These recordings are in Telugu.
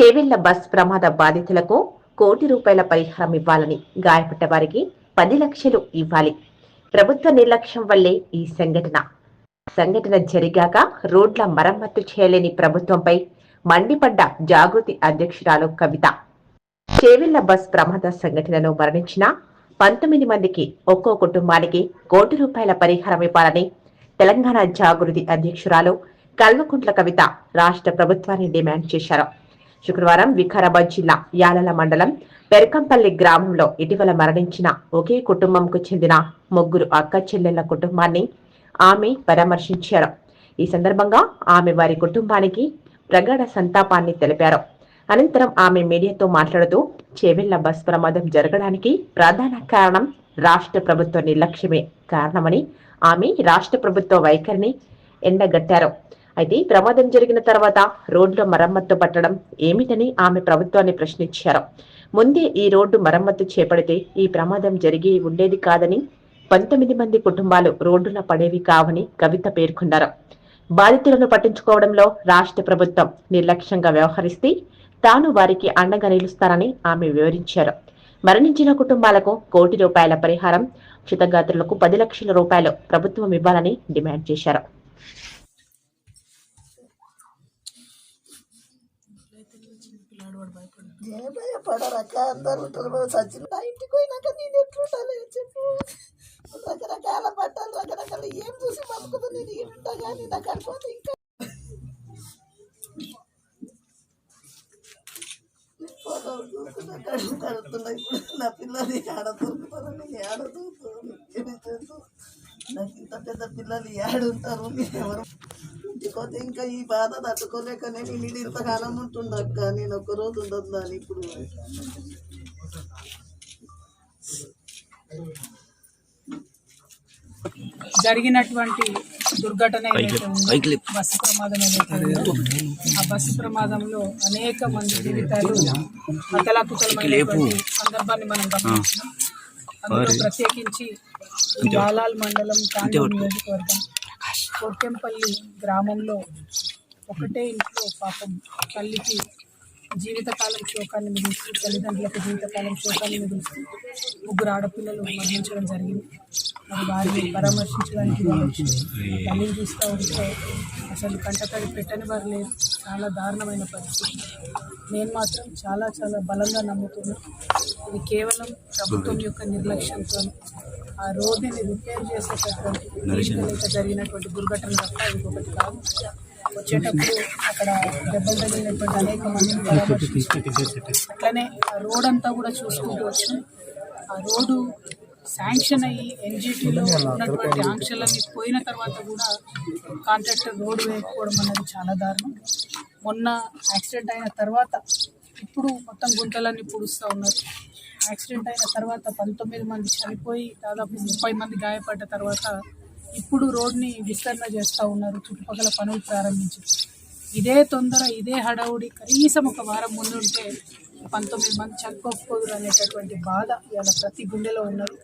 చేవెళ్ళ బస్ ప్రమాద బాధితులకు కోటి రూపాయల పరిహారం ఇవ్వాలని గాయపడ్డ వారికి పది లక్షలు ఇవ్వాలి. ప్రభుత్వ నిర్లక్ష్యం వల్లే ఈ సంఘటన. సంఘటన జరిగాక రోడ్ల మరమ్మత్తు చేయలేని ప్రభుత్వంపై మండిపడ్డ జాగృతి అధ్యక్షురాలు కవిత. చేవెళ్ళ బస్ ప్రమాద సంఘటనలో మరణించిన పంతొమ్మిది మందికి ఒక్కో కుటుంబానికి కోటి రూపాయల పరిహారం ఇవ్వాలని తెలంగాణ జాగృతి అధ్యక్షురాలు కల్వకుంట్ల కవిత రాష్ట్ర ప్రభుత్వాన్ని డిమాండ్ చేశారు. శుక్రవారం వికారాబాద్ జిల్లా యాలల మండలం పెరకంపల్లి గ్రామంలో ఇటీవల మరణించిన ఒకే కుటుంబంకు చెందిన ముగ్గురు అక్క చెల్లెళ్ళ కుటుంబాన్ని ఆమె పరామర్శించారు. ఈ సందర్భంగా ఆమె వారి కుటుంబానికి ప్రగాఢ సంతాపాన్ని తెలిపారు. అనంతరం ఆమె మీడియాతో మాట్లాడుతూ చేవెళ్ళ బస్ ప్రమాదం జరగడానికి ప్రధాన కారణం రాష్ట్ర ప్రభుత్వ నిర్లక్ష్యమే కారణమని ఆమె రాష్ట్ర ప్రభుత్వ వైఖరిని ఎండగట్టారు. అయితే ప్రమాదం జరిగిన తర్వాత రోడ్ల మరమ్మత్తు పట్టడం ఏమిటని ఆమె ప్రభుత్వాన్ని ప్రశ్నించారు. ముందే ఈ రోడ్డు మరమ్మత్తు చేపడితే ఈ ప్రమాదం జరిగి ఉండేది కాదని పంతొమ్మిది మంది కుటుంబాలు రోడ్డున పడేవి కావని కవిత పేర్కొన్నారు. బాధితులను పట్టించుకోవడంలో రాష్ట్ర ప్రభుత్వం నిర్లక్ష్యంగా వ్యవహరిస్తే తాను వారికి అండగా నిలుస్తానని ఆమె వివరించారు. మరణించిన కుటుంబాలకు కోటి రూపాయల పరిహారం క్షితగాత్రులకు పది లక్షల రూపాయలు ప్రభుత్వం ఇవ్వాలని డిమాండ్ చేశారు. ఏ భయపడరక్క అందరు ఉంటారు బాబు సచిన ఇంటికి పోయినాక నేను ఎట్లుంటాను చెప్పు రకరకాల బట్టలు రకరకాల ఏం చూసి బతుకుతా నేను ఈడుంటా కానీ నాకు అనుకోదు ఇంకా ఫోటో చూస్తున్నా కడుపు కడుతున్నా ఇప్పుడు నా పిల్లలు ఆడ దొరుకుతారు ఏడ దొరుకుతారు నాకు ఇంత పెద్ద పిల్లలు ఏడుంటారు ఎవరు? ఇంటికోతే ఇంకా ఈ బాధ తట్టుకోలేకనే నేను ఇది ఇంతకాలం ఉంటుండక్క నేను ఒక రోజు ఉండదు అని ఇప్పుడు. జరిగినటువంటి దుర్ఘటన ఏదైతే ఉందో బస్సు ప్రమాదం ఏదైతే ఉందో ఆ బస్సు ప్రమాదంలో అనేక మంది జీవితాలు అతలాకుతలమైనటువంటి సందర్భాన్ని మనం గమనించాం అందులో ప్రత్యేకించి బాలాల్ మండలం తాండూరు నియోజకవర్గం కోటెంపల్లి గ్రామంలో ఒకటే ఇంట్లో పాపం తల్లికి జీవితకాలం శోకాన్ని మిగులుస్తూ తల్లిదండ్రులకు జీవితకాలం శోకాన్ని మిగులుస్తూ ముగ్గురు ఆడపిల్లలు మరణించడం జరిగింది. మరి వారిని పరామర్శించడానికి వాళ్ళు తల్లిని చూస్తూ ఉంటే అసలు కంటతడి పెట్టని వారు లేరు చాలా దారుణమైన పరిస్థితి. నేను మాత్రం చాలా చాలా బలంగా నమ్ముతున్నాను ఇది కేవలం ప్రభుత్వం యొక్క నిర్లక్ష్యంతో ఆ రోడ్డుని రిపేర్ చేసేటటువంటి జరిగినటువంటి దుర్ఘటన తప్ప ఇంకొకటి కాదు. వచ్చేటప్పుడు అక్కడ దెబ్బలు తగిలినటువంటి అనేక మందిని పరామర్శించారు. అట్లనే ఆ రోడ్ అంతా కూడా చూసుకుంటూ వచ్చి. ఆ రోడ్డు శాంక్షన్ అయ్యి ఎన్జిటిలో ఉన్నటువంటి ఆంక్షలన్నీ పోయిన తర్వాత కూడా కాంట్రాక్టర్ రోడ్డు వేయకపోవడం అనేది చాలా దారుణం. మొన్న యాక్సిడెంట్ అయిన తర్వాత ఇప్పుడు మొత్తం గుంటలన్నీ పూడుస్తూ ఉన్నారు. యాక్సిడెంట్ అయిన తర్వాత పంతొమ్మిది మంది చనిపోయి దాదాపు ముప్పై మంది గాయపడ్డ తర్వాత ఇప్పుడు రోడ్ని విస్తరణ చేస్తూ ఉన్నారు. చుట్టుపక్కల పనులు ప్రారంభించి ఇదే తొందర ఇదే హడావుడి కనీసం ఒక వారం ముందు ఉంటే పంతొమ్మిది మంది చనిపోకూడదు అనేటటువంటి బాధ ఇవాళ ప్రతి గుండెలో ఉన్నారు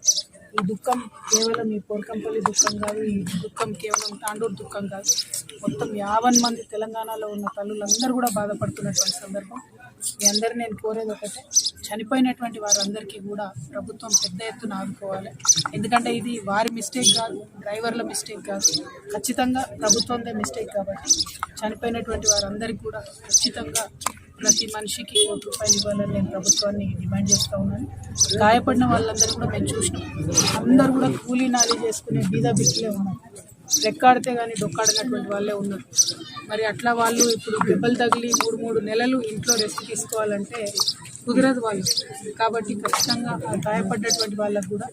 ఈ దుఃఖం కేవలం ఈ పోర్కంపల్లి దుఃఖం కాదు ఈ దుఃఖం కేవలం తాండూరు దుఃఖం కాదు. మొత్తం యావన్ మంది తెలంగాణలో ఉన్న తల్లులందరూ కూడా బాధపడుతున్నటువంటి సందర్భం. మీ అందరూ నేను కోరేది ఒకటే చనిపోయినటువంటి వారందరికీ కూడా ప్రభుత్వం పెద్ద ఎత్తున ఆదుకోవాలి. ఎందుకంటే ఇది వారి మిస్టేక్ కాదు డ్రైవర్ల మిస్టేక్ కాదు. ఖచ్చితంగా ప్రభుత్వందే మిస్టేక్ కాబట్టి చనిపోయినటువంటి వారందరికీ కూడా ఖచ్చితంగా ప్రతి మనిషికి కోటి రూపాయలు ఇవ్వాలని నేను ప్రభుత్వాన్ని డిమాండ్ చేస్తూ ఉన్నాను. గాయపడిన వాళ్ళందరూ కూడా మేము చూసినాం. అందరూ కూడా కూలీ నాలి చేసుకునే బీద బిక్కులే ఉన్నారు. రెక్కాడితే కానీ డొక్కాడినటువంటి వాళ్ళే ఉన్నారు. మరి అట్లా వాళ్ళు ఇప్పుడు దెబ్బలు తగిలి మూడు మూడు నెలలు ఇంట్లో రెస్ట్ తీసుకోవాలంటే కుదరదు వాళ్ళు. కాబట్టి ఖచ్చితంగా గాయపడ్డటువంటి వాళ్ళకు కూడా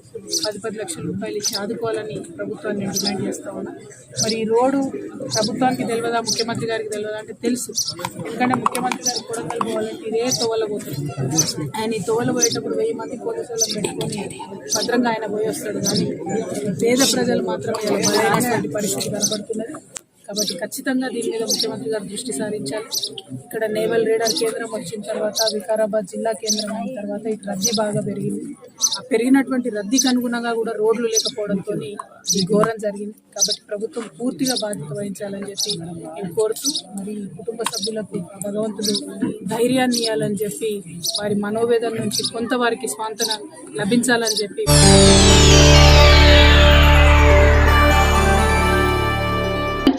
పది పది లక్షల రూపాయలు ఇచ్చి ఆదుకోవాలని ప్రభుత్వాన్ని డిమాండ్ చేస్తా ఉన్నా. మరి ఈ రోడ్డు ప్రభుత్వానికి తెలియదా? ముఖ్యమంత్రి గారికి తెలియదా? అంటే తెలుసు. ఎందుకంటే ముఖ్యమంత్రి గారికి కొడంగల్ పోవాలంటే ఇదే తోవల పోతుంది ఆయన ఈ తోవల పోయేటప్పుడు వెయ్యి మంది పోలీసులను పెట్టుకొని భద్రంగా ఆయన పోయి వస్తాడు. కానీ పేద ప్రజలు మాత్రం పరిస్థితి కనబడుతున్నది కాబట్టి ఖచ్చితంగా దీని మీద ముఖ్యమంత్రి గారు దృష్టి సారించాలి. ఇక్కడ నేవల్ రేడార్ కేంద్రం వచ్చిన తర్వాత వికారాబాద్ జిల్లా కేంద్రం అయిన తర్వాత ఇటు రద్దీ బాగా పెరిగింది. ఆ పెరిగినటువంటి రద్దీకి అనుగుణంగా కూడా రోడ్లు లేకపోవడంతో ఈ ఘోరం జరిగింది. కాబట్టి ప్రభుత్వం పూర్తిగా బాధ్యత వహించాలని చెప్పి నేను కోరుతూ మరి కుటుంబ సభ్యులకు భగవంతుడు ధైర్యాన్ని ఇవ్వాలని చెప్పి వారి మనోవేదన నుంచి కొంత వారికి స్వాంతన లభించాలని చెప్పి